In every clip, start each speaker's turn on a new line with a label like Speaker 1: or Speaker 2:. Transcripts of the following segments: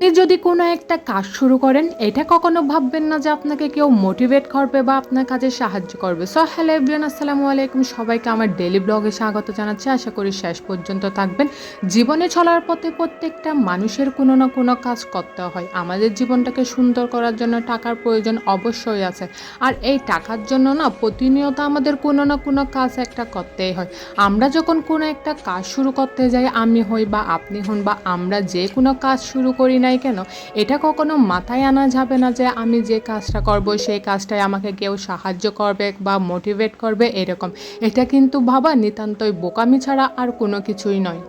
Speaker 1: যদি কোনো একটা কাজ শুরু করেন, এটা কখনো ভাববেন না যে আপনাকে কেউ মোটিভেট করবে বা আপনার কাজে সাহায্য করবে। সো হ্যালো এভরিয়ান আসসালামু আলাইকুম। সবাইকে আমার ডেলি ব্লগে স্বাগত জানাচ্ছি। আশা করি শেষ পর্যন্ত থাকবেন। জীবনে চলার পথে প্রত্যেকটা মানুষের কোনো না কোনো কাজ করতে হয়। আমাদের জীবনটাকে সুন্দর করার জন্য টাকার প্রয়োজন অবশ্যই আছে। আর এই টাকার জন্য না প্রতিনিয়ত আমাদের কোনো না কোনো কাজ একটা করতেই হয়। আমরা যখন কোনো একটা কাজ শুরু করতে যাই, আমি হই বা আপনি হন বা আমরা যে কোনো কাজ শুরু করি নাই কেন? এটা কখনো মাথায় আনা যাবে না যে আমি যে কাজটা করব, সেই কাজটায় আমাকে কেউ সাহায্য করবে বা মোটিভেট করবে এরকম। এটা কিন্তু ভাবা নিতান্তই বোকামি ছাড়া আর কোনো কিছুই নয়।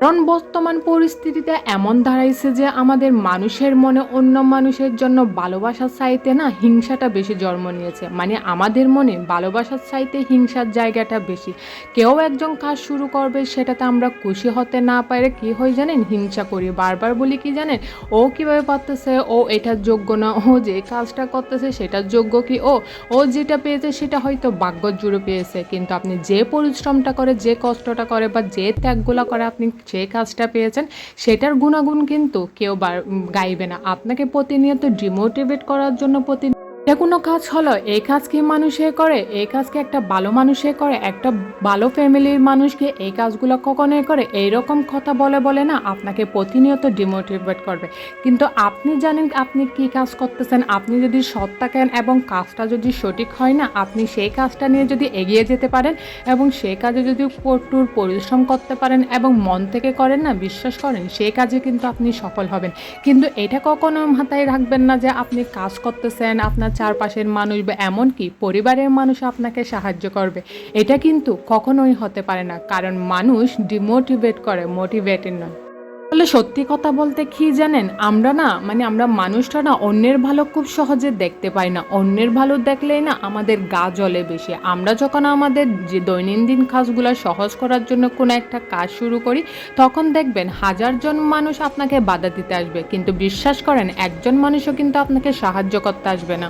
Speaker 1: কারণ বর্তমান পরিস্থিতিতে এমন দাঁড়াইছে যে আমাদের মানুষের মনে অন্য মানুষের জন্য ভালোবাসার চাইতে না হিংসাটা বেশি জন্ম নিয়েছে। মানে আমাদের মনে ভালোবাসার চাইতে হিংসার জায়গাটা বেশি। কেউ একজন কাজ শুরু করবে, সেটাতে আমরা খুশি হতে না পারে কি হয় জানেন? হিংসা করি। বারবার বলি কি জানেন? ও কীভাবে পারতেছে? ও এটার যোগ্য না। ও যে কাজটা করতেছে, সেটার যোগ্য কি ও? ও যেটা পেয়েছে, সেটা হয়তো ভাগ্য জুড়ে পেয়েছে। কিন্তু আপনি যে পরিশ্রমটা করে, যে কষ্টটা করে বা যে ত্যাগগুলো করে, আপনি যে কাজটা পেয়েছেন, সেটার গুণাগুণ কিন্তু কেউ গাইবে না। আপনাকে প্রতিনিয়ত ডিমোটিভেট করার জন্য প্রতি যে কোনো কাজ হলো? এই কাজ কি মানুষে করে? এই কাজকে একটা ভালো মানুষে করে? একটা ভালো ফ্যামিলির মানুষকে এই কাজগুলো কখনোই করে? এইরকম কথা বলে বলে না আপনাকে প্রতিনিয়ত ডিমোটিভেট করবে। কিন্তু আপনি জানেন আপনি কি কাজ করতেছেন? আপনি যদি সৎ থাকেন এবং কাজটা যদি সঠিক হয় না, আপনি সেই কাজটা নিয়ে যদি এগিয়ে যেতে পারেন এবং সেই কাজে যদি কঠোর পরিশ্রম করতে পারেন এবং মন থেকে করেন না, বিশ্বাস করেন, সেই কাজে কিন্তু আপনি সফল হবেন। কিন্তু এটা কখনো মাথায় রাখবেন না যে আপনি কাজ করতেছেন, আপনার চারপাশের মানুষ বা এমনকি পরিবারের মানুষ আপনাকে সাহায্য করবে। এটা কিন্তু কখনোই হতে পারে না, কারণ মানুষ ডিমোটিভেট করে মোটিভেটেড নয়। তাহলে সত্যি কথা বলতে কি জানেন? আমরা না মানে আমরা মানুষটা না, অন্যের ভালো খুব সহজে দেখতে পাই না। অন্যের ভালো দেখলেই না আমাদের গা জলে বেশি। আমরা যখন আমাদের যে দৈনন্দিন কাজগুলো সহজ করার জন্য কোনো একটা কাজ শুরু করি, তখন দেখবেন হাজারজন মানুষ আপনাকে বাধা দিতে আসবে। কিন্তু বিশ্বাস করেন, একজন মানুষও কিন্তু আপনাকে সাহায্য করতে আসবে না।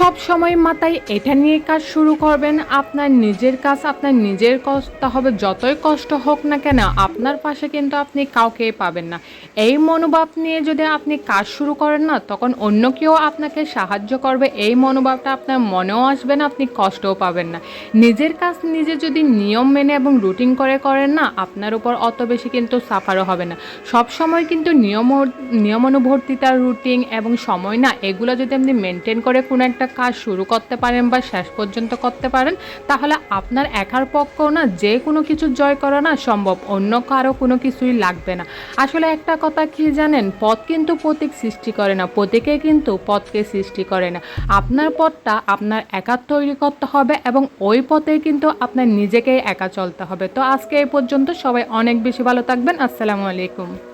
Speaker 1: সব সময় মাথায় এটা নিয়ে কাজ শুরু করবেন। আপনার নিজের কাজ, আপনার নিজের কষ্ট হবে, যতই কষ্ট হোক না কেন, আপনার পাশে কিন্তু আপনি কাউকে পাবেন না। এই মনোভাব নিয়ে যদি আপনি কাজ শুরু করেন না, তখন অন্য কেউ আপনাকে সাহায্য করবে। এই মনোভাবটা আপনার মনেও আসবে না, আপনি কষ্টও পাবেন না। নিজের কাজ নিজে যদি নিয়ম মেনে এবং রুটিন করে করেন না, আপনার উপর অত বেশি কিন্তু সাফারও হবে না। সব সময় কিন্তু নিয়ম, নিয়মানুবর্তিতা রুটিন এবং সময় না, এগুলো যদি আপনি মেনটেন করে কোনো একটা কাজ শুরু করতে পারেন বা শেষ পর্যন্ত করতে পারেন, তাহলে আপনার একার পক্ষেও না যে কোনো কিছু জয় করা না সম্ভব, অন্য কারও কোনো কিছুই লাগবে না। আসলে একটা কথা কি জানেন, পথ কিন্তু প্রতীক সৃষ্টি করে না, প্রতীকে কিন্তু পথকে সৃষ্টি করে না। আপনার পথটা আপনার একা তৈরি করতে হবে এবং ওই পথে কিন্তু আপনার নিজেকেই একা চলতে হবে। তো আজকে এই পর্যন্ত সবাই অনেক বেশি ভালো থাকবেন। আসসালামু আলাইকুম।